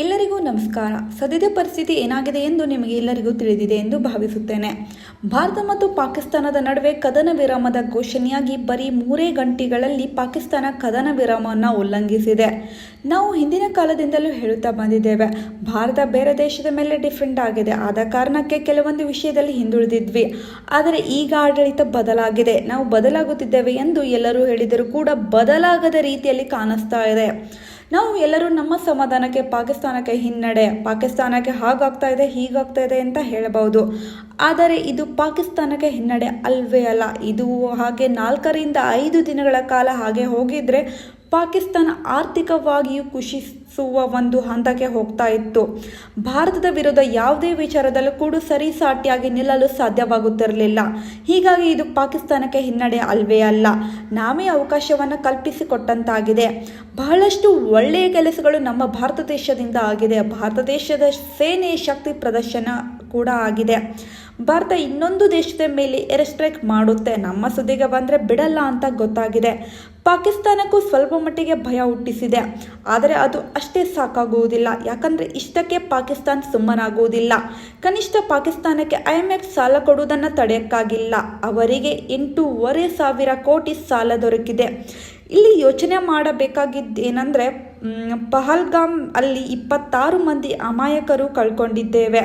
ಎಲ್ಲರಿಗೂ ನಮಸ್ಕಾರ. ಸದ್ಯದ ಪರಿಸ್ಥಿತಿ ಏನಾಗಿದೆ ಎಂದು ನಿಮಗೆ ಎಲ್ಲರಿಗೂ ತಿಳಿದಿದೆ ಎಂದು ಭಾವಿಸುತ್ತೇನೆ. ಭಾರತ ಮತ್ತು ಪಾಕಿಸ್ತಾನದ ನಡುವೆ ಕದನ ವಿರಾಮದ ಘೋಷಣೆಯಾಗಿ ಬರೀ ಮೂರೇ ಗಂಟೆಗಳಲ್ಲಿ ಪಾಕಿಸ್ತಾನ ಕದನ ವಿರಾಮವನ್ನು ಉಲ್ಲಂಘಿಸಿದೆ. ನಾವು ಹಿಂದಿನ ಕಾಲದಿಂದಲೂ ಹೇಳುತ್ತಾ ಬಂದಿದ್ದೇವೆ. ಭಾರತ ಬೇರೆ ದೇಶದ ಮೇಲೆ ಡಿಫೆಂಡ್ ಆಗಿದೆ. ಆದ ಕಾರಣಕ್ಕೆ ಕೆಲವೊಂದು ವಿಷಯದಲ್ಲಿ ಹಿಂದುಳಿದಿದ್ವಿ. ಆದರೆ ಈಗ ಆಡಳಿತ ಬದಲಾಗಿದೆ. ನಾವು ಬದಲಾಗುತ್ತಿದ್ದೇವೆ ಎಂದು ಎಲ್ಲರೂ ಹೇಳಿದರೂ ಕೂಡ ಬದಲಾಗದ ರೀತಿಯಲ್ಲಿ ಕಾಣಿಸ್ತಾ ಇದೆ. ನಾವು ಎಲ್ಲರೂ ನಮ್ಮ ಸಮಾಧಾನಕ್ಕೆ, ಪಾಕಿಸ್ತಾನಕ್ಕೆ ಹಿನ್ನಡೆ, ಪಾಕಿಸ್ತಾನಕ್ಕೆ ಹಾಗಾಗ್ತಾ ಇದೆ, ಹೀಗಾಗ್ತಾ ಇದೆ ಅಂತ ಹೇಳಬಹುದು. ಆದರೆ ಇದು ಪಾಕಿಸ್ತಾನಕ್ಕೆ ಹಿನ್ನಡೆ ಅಲ್ವೇ ಅಲ್ಲ. ಇದು ಹಾಗೆ ನಾಲ್ಕರಿಂದ ಐದು ದಿನಗಳ ಕಾಲ ಹಾಗೆ ಹೋಗಿದ್ರೆ ಪಾಕಿಸ್ತಾನ ಆರ್ಥಿಕವಾಗಿಯೂ ಕುಸಿಸುವ ಒಂದು ಹಂತಕ್ಕೆ ಹೋಗ್ತಾ ಇತ್ತು. ಭಾರತದ ವಿರುದ್ಧ ಯಾವುದೇ ವಿಚಾರದಲ್ಲೂ ಕೂಡ ಸರಿಸಾಟಿಯಾಗಿ ನಿಲ್ಲಲು ಸಾಧ್ಯವಾಗುತ್ತಿರಲಿಲ್ಲ. ಹೀಗಾಗಿ ಇದು ಪಾಕಿಸ್ತಾನಕ್ಕೆ ಹಿನ್ನಡೆ ಅಲ್ವೇ ಅಲ್ಲ. ನಾವೇ ಅವಕಾಶವನ್ನು ಕಲ್ಪಿಸಿಕೊಟ್ಟಂತಾಗಿದೆ. ಬಹಳಷ್ಟು ಒಳ್ಳೆಯ ಕೆಲಸಗಳು ನಮ್ಮ ಭಾರತ ದೇಶದಿಂದ ಆಗಿದೆ. ಭಾರತ ದೇಶದ ಸೇನೆ ಶಕ್ತಿ ಪ್ರದರ್ಶನ ಕೂಡ ಆಗಿದೆ. ಭಾರತ ಇನ್ನೊಂದು ದೇಶದ ಮೇಲೆ ಏರ್ ಸ್ಟ್ರೈಕ್ ಮಾಡುತ್ತೆ. ನಮ್ಮ ಸುದ್ದಿಗೆ ಬಂದರೆ ಬಿಡಲ್ಲ ಅಂತ ಗೊತ್ತಾಗಿದೆ. ಪಾಕಿಸ್ತಾನಕ್ಕೂ ಸ್ವಲ್ಪ ಮಟ್ಟಿಗೆ ಭಯ ಹುಟ್ಟಿಸಿದೆ. ಆದರೆ ಅದು ಅಷ್ಟೇ ಸಾಕಾಗುವುದಿಲ್ಲ. ಯಾಕಂದರೆ ಇಷ್ಟಕ್ಕೆ ಪಾಕಿಸ್ತಾನ ಸುಮ್ಮನಾಗುವುದಿಲ್ಲ. ಕನಿಷ್ಠ ಪಾಕಿಸ್ತಾನಕ್ಕೆ ಐ ಎಫ್ ಸಾಲ ಕೊಡುವುದನ್ನು ತಡೆಯಕ್ಕಾಗಿಲ್ಲ. ಅವರಿಗೆ ಎಂಟೂವರೆ ಸಾವಿರ ಕೋಟಿ ಸಾಲ ದೊರಕಿದೆ. ಇಲ್ಲಿ ಯೋಚನೆ ಮಾಡಬೇಕಾಗಿದ್ದೇನೆಂದರೆ ಪಹಲ್ಗಾಮ್ ಅಲ್ಲಿ ಇಪ್ಪತ್ತಾರು ಮಂದಿ ಅಮಾಯಕರು ಕಳ್ಕೊಂಡಿದ್ದೇವೆ.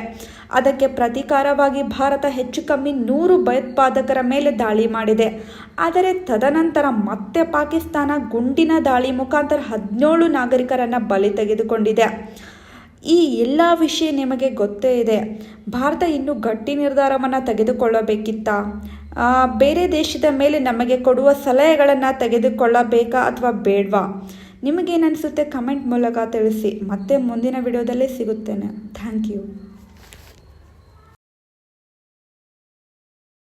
ಅದಕ್ಕೆ ಪ್ರತೀಕಾರವಾಗಿ ಭಾರತ ಹೆಚ್ಚು ಕಮ್ಮಿ ನೂರು ಭಯೋತ್ಪಾದಕರ ಮೇಲೆ ದಾಳಿ ಮಾಡಿದೆ. ಆದರೆ ತದನಂತರ ಮತ್ತೆ ಪಾಕಿಸ್ತಾನ ಗುಂಡಿನ ದಾಳಿ ಮುಖಾಂತರ ಹದಿನೇಳು ನಾಗರಿಕರನ್ನು ಬಲಿ ತೆಗೆದುಕೊಂಡಿದೆ. ಈ ಎಲ್ಲ ವಿಷಯ ನಿಮಗೆ ಗೊತ್ತೇ ಇದೆ. ಭಾರತ ಇನ್ನೂ ಗಟ್ಟಿ ನಿರ್ಧಾರವನ್ನು ತೆಗೆದುಕೊಳ್ಳಬೇಕಿತ್ತ? ಬೇರೆ ದೇಶದ ಮೇಲೆ ನಮಗೆ ಕೊಡುವ ಸಲಹೆಗಳನ್ನು ತೆಗೆದುಕೊಳ್ಳಬೇಕಾ ಅಥವಾ ಬೇಡವಾ? ನಿಮಗೇನನಿಸುತ್ತೆ ಕಮೆಂಟ್ ಮೂಲಕ ತಿಳಿಸಿ. ಮತ್ತೆ ಮುಂದಿನ ವಿಡಿಯೋದಲ್ಲೇ ಸಿಗುತ್ತೇನೆ. Thank you.